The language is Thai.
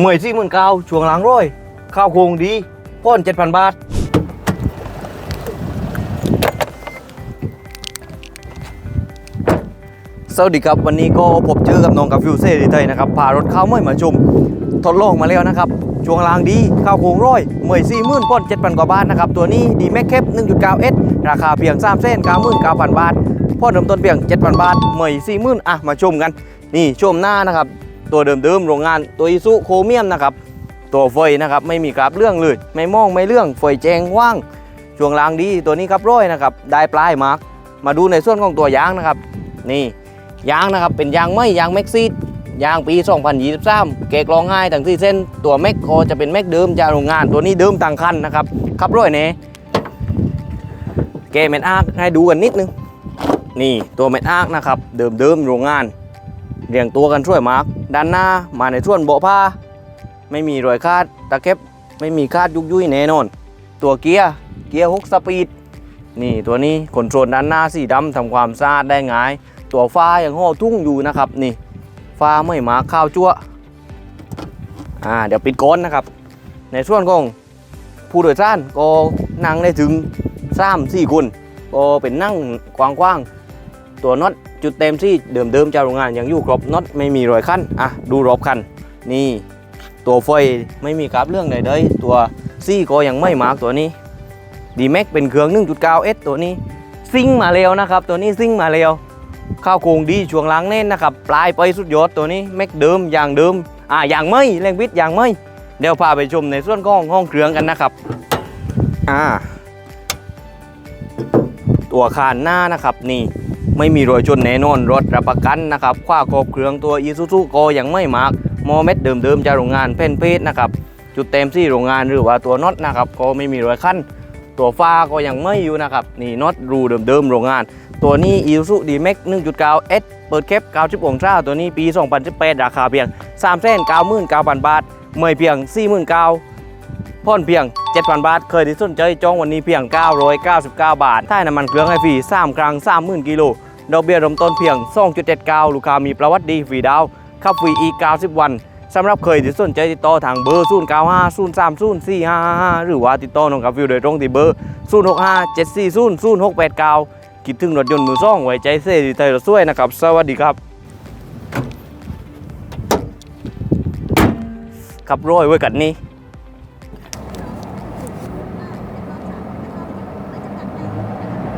หมยสี่หมื่นเก้าช่วงหลังร้อยข้าวโครงดีพ่นเจ็ดพันบาท สวัสดีครับวันนี้ก็พบเจอกับน้องกับฟิวเซ่ดีไทยนะครับพารถข้าวเมื่อยมาชมทดลองมาแล้วนะครับ ช่วงล่างดีข้าวโครงร้อยเมื่อยสี่หมื่นพ่นเจ็ดพันกว่าบาทนะครับ ตัวนี้ดีแม็กแคปหนึ่งจุดเก้าเอสราคาเพียงสามเส้นเก้าหมื่นเก้าพันบาทพ่นเริ่มต้นเพียงเจ็ดพันบาทเมื่อยสี่หมื่นอะมาชมกัน นี่ชมหน้านะครับ ตัวเดิมๆโรงงานตัวอิซุโครเมียมนะครับตัวไฟนะครับไม่มีกราบเรื่องเลยไม่มองไม่เรื่องไฟแจงว่างช่วงล่างดีตัวนี้ครับร้อยนะครับได้ปลายมาร์กมาดูในส่วนของตัวยางนะครับนี่ยางนะครับเป็นยางไม่ยางแม็กซีดยางปี 2023 เกกลองง่ายทั้งที่เส้นตัวแม็กโคจะเป็นแม็กเดิมจากโรงงานตัวนี้เดิมต่างคันนะครับขับร้อยเน่เกเม็ดอาร์ให้ดูกันนิดนึงนี่ตัวเม็ดอาร์นะครับเดิมเดิมๆโรงงาน เรียงตัวกันช่วยมาร์กด้านหน้ามาในส่วนเบผ้าไม่มีรอยคาดตะเข็บไม่มีคาดยุกยุยแน่นอน ตัวเกียร์เกียร์6สปีดนี่ตัวนี้คนโทรด้านหน้าสีดำทำความสะอาดได้ง่าย ตัวฟ้ายังห่อทุ่งอยู่นะครับนี่ฟ้าไม่มาข้าวจั่วอ่าเดี๋ยวปิดก้อนนะครับ ในส่วนของผู้โดยสารก็นั่งได้ถึง3 4คนก็เป็นนั่งกว้างๆตัวน็อต จุดเต็มที่เดิมๆจากโรงงานยังอยู่ครบน็อตไม่มีรอยขั้นอะดูรอบคัน นี่ตัวไฟไม่มีกราบเรื่องใดเลยตัวซี่ก็ยังไม่มาร์กตัวนี้ดีแม็กเป็นเครื่อง 1.9S ตัวนี้ ซิ่งมาเร็วนะครับ ตัวนี้ซิ่งมาเร็วข้าวโครงดีช่วงล่างแน่นนะครับ ปลายไปสุดยอดตัวนี้แม็กเดิมอย่างเดิมอ่าอย่างไม่แรงวิทย์อย่างไม่เดี๋ยวพาไปชมในส่วนของห้องเครื่องกันนะครับอ่าตัวคานหน้านะครับนี่ ไม่มีรอยชนแน่นอนรถรับประกันนะครับคว้าครอบเครื่องตัวอีซูซูก็ยังไม่มากโมเม็ดเดิมๆจากโรงงานเพ่นเพชรนะครับจุดเต็มที่โรงงานหรือว่าตัวน็อตนะครับก็ไม่มีรอยขั้นตัวฟ้าก็ยังไม่อยู่นะครับนี่น็อตรูเดิมๆโรงงาน ตัวนี้ i s u d m a x 1.9 S เปิดแคป90องศาตัวนี้ปี 2018 ราคาเพียง 3 9 9 0 0 0 บาทเมยเพียง 49,000 พ่อนเพียง 7,000 บาท เคยที่สนใจจองวันนี้เพียง 999 บาทถ้าน้ำมันเครื่องให้ฟรี3ครั้ง 30,000กิโลดอกเบี้ยเริ่มต้นเพียง 2.79 ลูกค้ามีประวัติดีฟรีดาวขับฟรีอีก90 วันสำหรับเคยที่สนใจติดต่อทางเบอร์ 0 9 5 0 3 0 4 5 5หรือว่าติดต่อน้องกับวิวโดยตรงที่เบอร์ 0 6 5 7 4 0 0 6 8 9 คิดถึงรถยนต์มือซ่องไว้ใจเซ่ดีไทยรถช่วยนะครับ สวัสดีครับ ขับร้อยไว้กันนี่